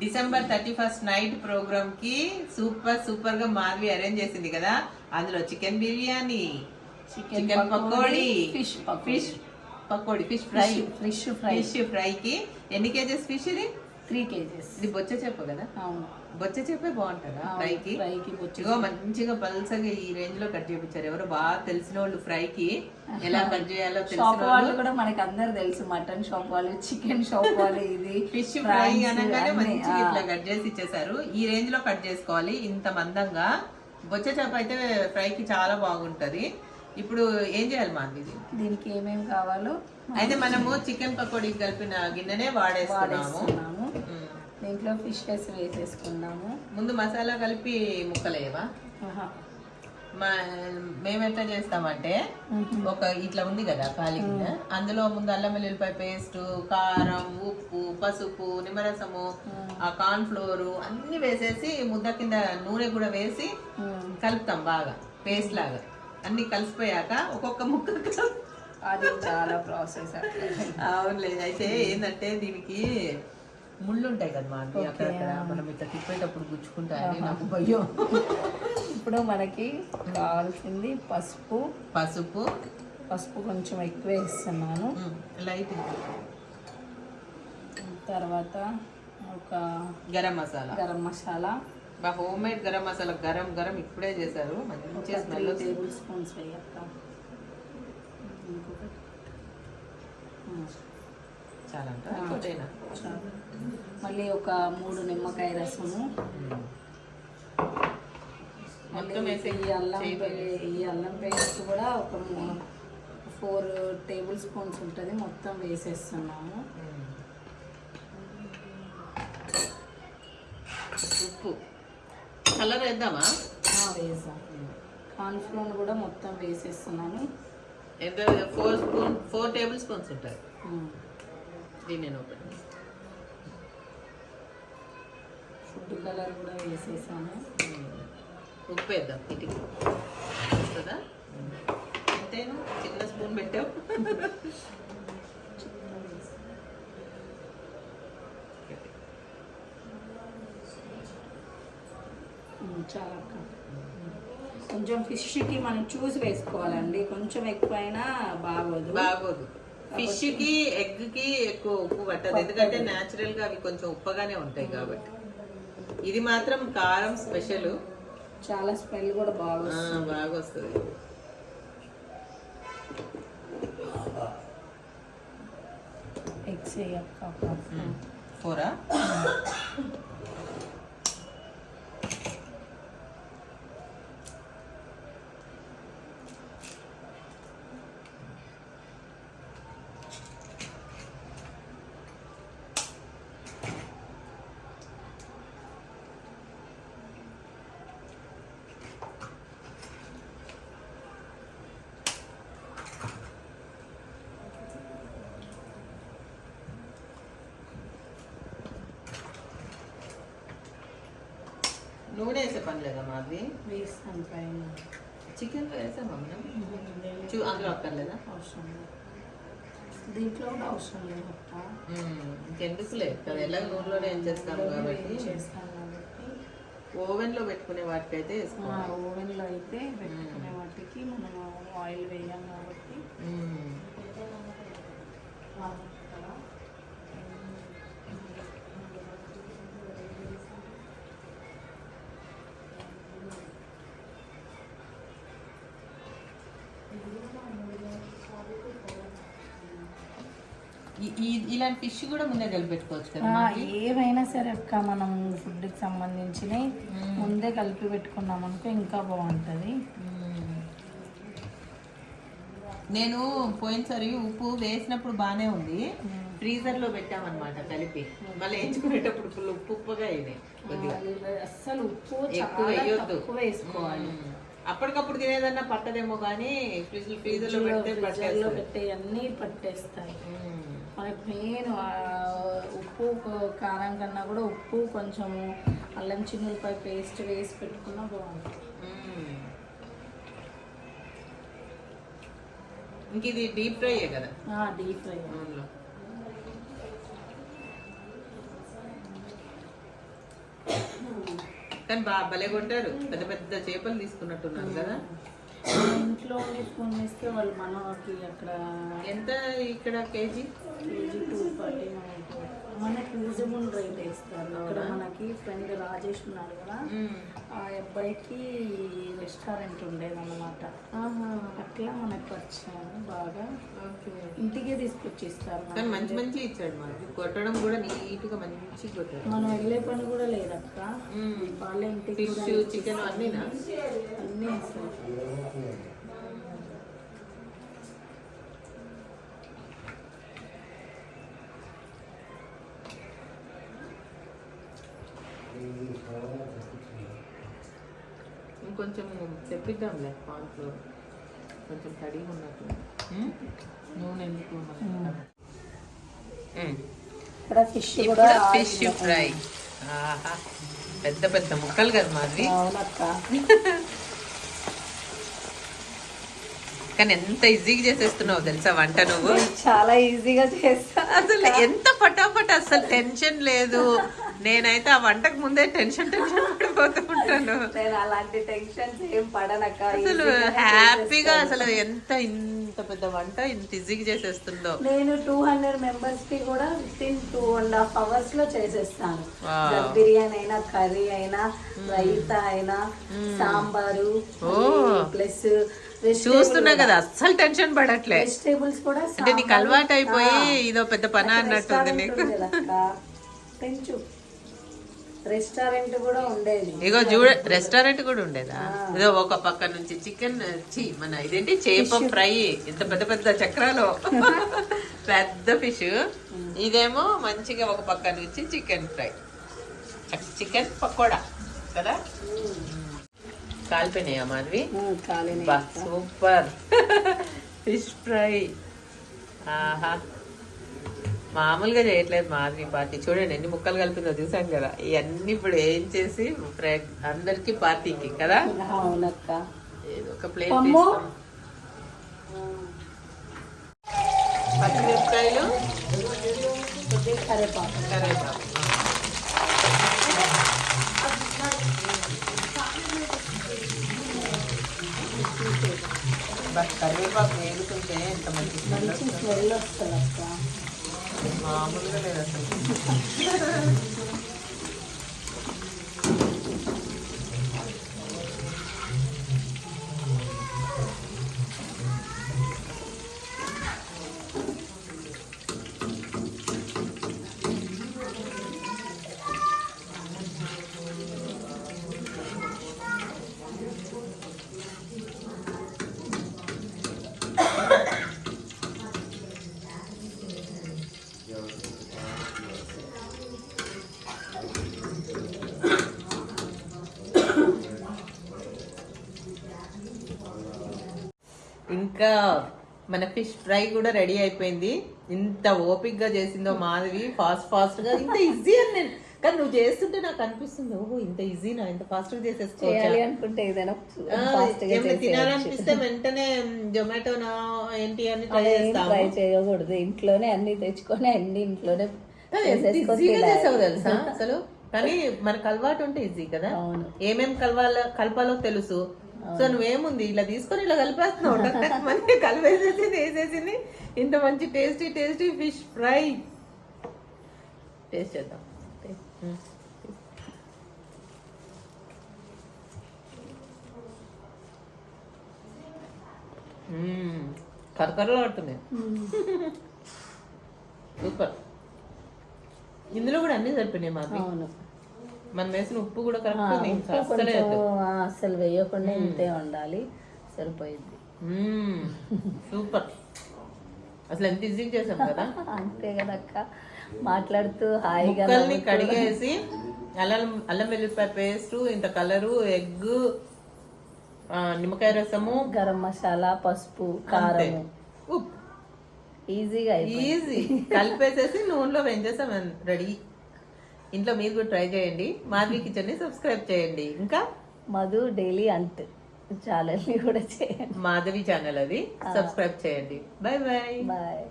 December thirty first night ప్రోగ్రామ్కి super సూపర్గా Madhavi arrange చేసింది కదా. అందులో chicken biryani chicken pakodi fish fish pakodi. Fish fry. Fish fry. Fish fry కి ఎన్ని కేజెస్ ఫిష్ ఇది? Three kgs. ఇది బొచ్చ చెప్పు కదా? అవును. బొచ్చ చెప్పే బాగుంటుందా? ఫ్రై కి ఫ్రైకి బొచ్చు ఇగో మంచిగా పల్సగా ఈ రేంజ్లో కట్ చేయించారు ఎవరో బాగా తెలిసిన వాళ్ళు ఫ్రై కి ఎలా కట్ చేయాలో షాప్ వాళ్ళు కూడా మనకి అందరు తెలుసు. మటన్ షాప్ వాళ్ళు చికెన్ షాప్ వాళ్ళు ఇది ఫిష్ ఫ్రై అనగానే మంచిగా. ఇట్లా కట్ చేసి ఇచ్చేసారు. ఈ రేంజ్లో కట్ చేసుకోవాలి. ఇంత మందంగా. బొచ్చ చేప అయితే ఫ్రై కి చాలా బాగుంటది. ఇప్పుడు ఏం చేయాలి మాది ఇది దీనికి ఏమేమి కావాలో అయితే మనము చికెన్ పకోడీ కలిపిన గిన్నెనే వాడేస్తున్నాము. దీంట్లో ఫిషెస్ వేసేసుకున్నాము ముందు మసాలా కలిపి ముక్కలేవా మేము ఎట్లా చేస్తామంటే. ఒక ఇట్లా ఉంది కదా ఖాళీ గిన్నె అందులో ముందు అల్లం వెల్లుల్లిపాయ పేస్ట్ కారం ఉప్పు పసుపు నిమ్మరసము ఆ కార్న్ ఫ్లోర్ అన్ని వేసేసి ముద్ద కింద నూనె కూడా వేసి. కలుపుతాం బాగా పేస్ట్ లాగా. అన్ని కలిసిపోయాక ఒక్కొక్క ముక్క అది చాలా ప్రాసెస్ అవునులే అయితే ఏంటంటే దీనికి ముళ్ళు ఉంటాయి కదా మా అక్కడక్కడ. మనం ఇట్లా తిప్పేటప్పుడు గుచ్చుకుంటాయని నాకు భయం. ఇప్పుడు మనకి కావాల్సింది పసుపు. పసుపు. పసుపు కొంచెం ఎక్కువ వేస్తున్నాను. లైట్ తర్వాత ఒక గరం మసాలా. గరం మసాలా. బా హోమ్ మేడ్ గరం మసాలా గరం గరం ఇప్పుడే చేశారు. మంచి స్మెల్ టేబుల్ స్పూన్స్ చాలా ఇంకోటేనా. మళ్ళీ ఒక మూడు నిమ్మకాయ రసము. మొత్తం వేసి ఈ అల్లం ఈ అల్లం పేస్ట్ కూడా ఒక ఫోర్ టేబుల్ స్పూన్స్ ఉంటుంది. మొత్తం వేసేస్తున్నాము. ఉప్పు. కలర్ వేద్దామా? వేసాం కార్న్ఫ్లోర్ కూడా మొత్తం వేసేస్తున్నాను. ఎంత four spoon four tablespoons ఉంటాయి. దీన్ని నేను ఓపెన్ ఫుడ్ కలర్ కూడా వేసేసాను. ఉప్పు వేద్దాం ఇటుకి వస్తుందా? అంతేను? చిన్న స్పూన్ పెట్టావు. ఉమ్, చాలా అక్క. కొంచెం ఫిష్కి మనం చూసి వేసుకోవాలండి. కొంచెం ఎక్కువైనా బాగోదు. బాగోదు. ఫిష్కి ఎగ్కి ఎక్కువ ఉప్పు పట్టదు. ఎందుకంటే నేచురల్గా అవి కొంచెం ఉప్పగానే ఉంటాయి కాబట్టి. ఇది మాత్రం కారం స్పెషల్. చాలా స్మెల్ కూడా బాగా బాగా వస్తుంది ఎగ్స్ వేయక్క. నూనె వేసే పని లేదా మాది వేస్తాను పైన. చికెన్ వేసామా మనం చూ అందులో అక్కర్లేదా అవసరం లేదు. దీంట్లో కూడా అవసరం లేదు. ఇంకెందుకులే కదా ఎలాగ నూనెలోనే ఏం చేస్తాం కాబట్టి. చేస్తాను కాబట్టి. ఓవెన్లో పెట్టుకునే వాటికైతే వేసుకోవాలి. ఓవెన్లో అయితే పెట్టుకునే వాటికి మనం ఆయిల్ వేయం కాబట్టి. ఇలాంటి ఫిష్ కూడా ముందే కలిపి పెట్టుకోవచ్చు కదా? ఏవైనా సరే అక్క మనం ఫుడ్కి సంబంధించినవి ముందే కలిపి పెట్టుకున్నాం అనుకో ఇంకా బాగుంటుంది. నేను పోయినసారి ఉప్పు వేసినప్పుడు బానే ఉంది. ఫ్రీజర్లో పెట్టామన్నమాట కలిపి. మళ్ళీ ఎంచుకునేటప్పుడు ఫుల్ ఉప్పు ఉప్పుగా ఇది అస్సలు ఉప్పు ఎక్కువ వేయొద్దు. వేసుకోవాలి. అప్పటికప్పుడు తినేదన్నా పట్టదేమో కానీ ఫ్రిడ్జ్ ఫ్రీజర్లో పెడితే పట్టేస్తుంది. పెట్టే అన్నీ పట్టేస్తాయి. మనకి మెయిన్ ఉప్పు కారం కన్నా కూడా ఉప్పు కొంచెము అల్లం చిన్నులపై పేస్ట్ వేసి పెట్టుకున్నా బాగుంటుంది. ఇంక ఇది డీప్ ఫ్రై కదా? డీప్ ఫ్రై కానీ బాగా భలే కొంటారు పెద్ద పెద్ద చేపలు తీసుకున్నట్టున్నారు కదా? ఇంట్లో ఫోన్ చేస్తే వాళ్ళు మనకి అక్కడ ఎంత ఇక్కడ కేజీ? కేజీ టూ ఫార్టీ మనకి రీజనబుల్ రేట్ ఇస్తారు అక్కడ మనకి ఫ్రెండ్ రాజేష్ ఉన్నాడు కదా. ఆ అబ్బాయికి రెస్టారెంట్ ఉండేదన్నమాట. అట్లా మనకు వచ్చాను బాగా. ఇంటికే తీసుకొచ్చి ఇస్తారు మనకి. కానీ మంచి మంచి ఇచ్చాడు మనకి. కొట్టడం కూడా నీట్గా మంచి కొట్టాడు. మనం వెళ్ళే పని కూడా లేదక్క. వాళ్ళ ఇంటికి చికెన్ అన్నీనా? అన్నీ ఇస్తారు ఇంకొంచెం తెప్పిద్దాంలే కార్న్ ఫ్లోర్ కొంచెం తడిగా ఉన్నట్టు? నూనె ఎందుకు ఫిష్ ఫిష్ ఫ్రై. ఆహా. పెద్ద పెద్ద ముక్కలు కదా మాది కానీ ఎంత ఈజీగా చేసేస్తున్నావు తెలుసా వంట నువ్వు? చాలా ఈజీగా చేస్తా. అసలు ఎంత ఫటాఫట్ అసలు టెన్షన్ లేదు. నేనైతే ఆ వంటకు ముందే టెన్షన్ టెన్షన్ పడిపోతూ ఉంటాను. నేను అలాంటి టెన్షన్స్ ఏం పడనక్క. అసలు హ్యాపీగా. అసలు ఎంత ఇంత పెద్ద వంట ఇంత ఈజీగా చేసేస్తుందో. నేను టూ హండ్రెడ్ మెంబర్స్కి కూడా within two and half అవర్స్లో చేసేస్తాను. బిర్యానీ అయినా కర్రీ అయినా రైతా అయినా సాంబారు ప్లస్ చూస్తున్నా కదా అస్సలు టెన్షన్ పడట్లే. వెజిటేబుల్స్ కూడా అంటే నీకు అలవాటు అయిపోయి ఇదో పెద్ద పని అన్నట్టుంది నీకు. పెంచు రెస్టారెంట్ కూడా ఉండేది. ఇగో చూడ రెస్టారెంట్ కూడా ఉండేదా? ఇదో ఒక పక్క నుంచి చికెన్ చి మన ఇదేంటి చేప ఫ్రై ఇంత పెద్ద పెద్ద చక్రాలు. పెద్ద ఫిష్ ఇదేమో మంచిగా ఒక పక్క నుంచి చికెన్ ఫ్రై. చికెన్ పకోడా కదా? కాలిపోయినాయా మాధవి? సూపర్. Fish fry. ఆహా. మామూలుగా చేయట్లేదు మాధవి పార్టీ. చూడండి ఎన్ని ముక్కలు కలిపిందో చూసాం కదా. ఇవన్నీ ఇప్పుడు ఏం చేసి అందరికి పార్టీకి కదా? ఒక ప్లేట్. పచ్చిమిరపకాయలు? కరివేపాకు. వేగుతుంటే ఎంత మంచి స్మెల్ మంచి స్మెల్ వస్తుంది అక్క మామూలుగా లేదు అసలు ఇంకా మన ఫిష్ ఫ్రై కూడా రెడీ అయిపోయింది. ఇంత ఓపిక్గా చేసిందో మాధవి ఫాస్ట్ ఫాస్ట్గా. ఇంత ఈజీ అని నేను కానీ నువ్వు చేస్తుంటే నాకు అనిపిస్తుంది ఓహో ఇంత ఈజీనా ఇంత ఫాస్ట్గా చేసేసుకోవచ్చా? చేయాలి అనుకుంటే ఏదైనా తినాలనిపిస్తే వెంటనే జొమాటోనా ఏంటి అని ట్రై ట్రై చేయకూడదు. ఇంట్లోనే అన్ని తెచ్చుకొని అన్ని ఇంట్లోనే. చేసావు తెలుసా? అసలు? కానీ మనకు అలవాటు ఉంటే ఈజీ కదా? అవును. ఏమేం కలవాలో కలపాలో తెలుసు. సో నువ్వేముంది? ఇలా తీసుకొని ఇలా కలిపేస్తున్నావు. మంచి కలిపేసేసింది వేసేసింది ఇంత మంచి tasty tasty fish fry taste చేద్దాం. కరకరలు ఆడుతున్నాయి. సూపర్ ఇందులో కూడా అన్ని సరిపోయినాయి మాకు మనం వేసిన ఉప్పు కూడా కరెక్ట్ అస్సలు వేయకుండా ఇంతే ఉండాలి సరిపోయింది. సూపర్. అసలు ఎంత ఈజీగా చేసాం కదా. అంతే కదక్క మాట్లాడుతూ హాయిగా కడిగేసి అల్లం అల్లం వెల్లిపాయ పేస్ట్ ఇంత కలరు ఎగ్ నిమ్మకాయ రసము. గరం మసాలా పసుపు ఉప్పు ఈజీగా ఈజీ. కలిపేసేసి నూనెలో వేయించేసాం. రెడీ. ఇంట్లో మీరు కూడా ట్రై చేయండి. మాధవి కిచెన్ని సబ్స్క్రైబ్ చేయండి. ఇంకా? మధు డైలీ అంట్ ఛానల్ని కూడా చేయండి. మాధవి ఛానల్ అది. సబ్స్క్రైబ్ చేయండి. Bye bye bye